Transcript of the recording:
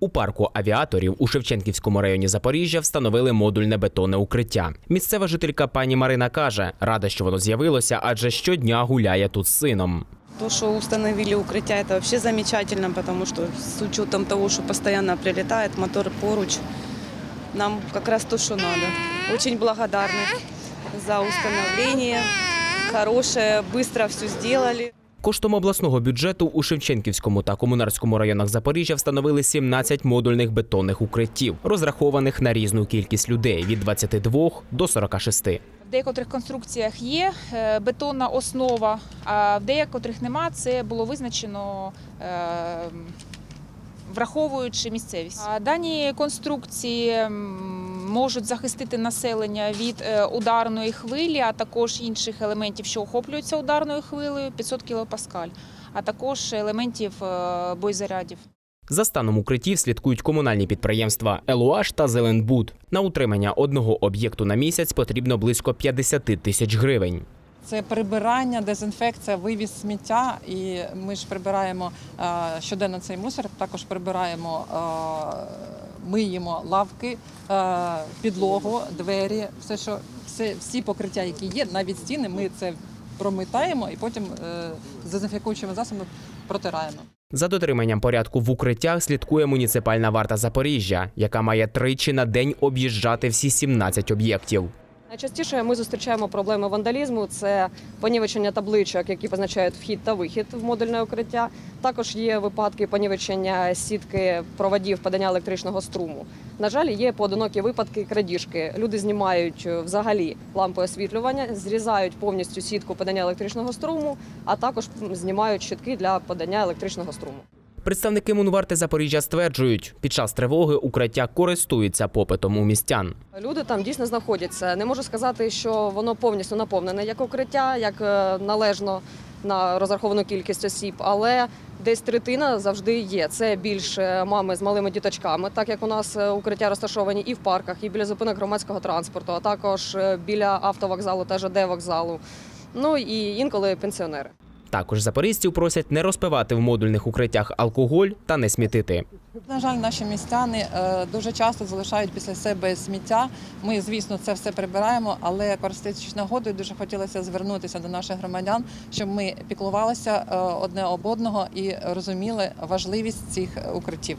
У парку авіаторів у Шевченківському районі Запоріжжя встановили модульне бетонне укриття. Місцева жителька пані Марина каже, рада, що воно з'явилося, адже щодня гуляє тут з сином. То, что установили укрытие, это вообще замечательно, потому что с учетом того, что постоянно прилетает мотор поруч, нам как раз то, что надо. Очень благодарны за установление. Хорошее, быстро все сделали. Коштом обласного бюджету у Шевченківському та Комунарському районах Запоріжжя встановили 17 модульних бетонних укриттів, розрахованих на різну кількість людей від 22 до 46. В деяких конструкціях є е, бетонна основа, а в деяких нема. Це було визначено е, враховуючи місцевість. Дані конструкції можуть захистити населення від е, ударної хвилі, а також інших елементів, що охоплюються ударною хвилею 500 кілопаскаль, а також елементів бойзарядів. За станом укриттів слідкують комунальні підприємства «Елуаш» та «Зеленбуд». На утримання одного об'єкту на місяць потрібно близько 50 тисяч гривень. Це прибирання, дезінфекція, вивіз сміття. І ми ж прибираємо е, щоденно цей мусор. Також прибираємо, е, миємо лавки, е, підлогу, двері, все, що все, всі покриття, які є, навіть стіни, ми це промитаємо і потім з дезінфікуючими засобами протираємо. За дотриманням порядку в укриттях слідкує муніципальна варта Запоріжжя, яка має тричі на день об'їжджати всі 17 об'єктів. Найчастіше ми зустрічаємо проблеми вандалізму. Це понівечення табличок, які позначають вхід та вихід в модульне укриття. Також є випадки понівечення сітки проводів подання електричного струму. На жаль, є поодинокі випадки крадіжки. Люди знімають е, взагалі лампи освітлювання, зрізають повністю сітку подання електричного струму, а також знімають щитки для подання електричного струму. Представники Мунварти Запоріжжя стверджують, під час тривоги укриття користуються попитом у містян. Люди там дійсно знаходяться. Не можу сказати, що воно повністю наповнене як укриття, як е, належно на розраховану кількість осіб, але десь третина завжди є. Це більше мами з малими діточками, так як у нас е, укриття розташовані і в парках, і біля зупинок громадського транспорту, а також е, біля автовокзалу та ЖД вокзалу. Ну і інколи пенсіонери. Також запорізців просять не розпивати в модульних укриттях алкоголь та не смітити. На жаль, наші містяни е, дуже часто залишають після себе сміття. Ми, звісно, це все прибираємо, але користуючись нагодою, дуже хотілося звернутися до наших громадян, щоб ми піклувалися е, одне об одного і розуміли важливість цих укриттів.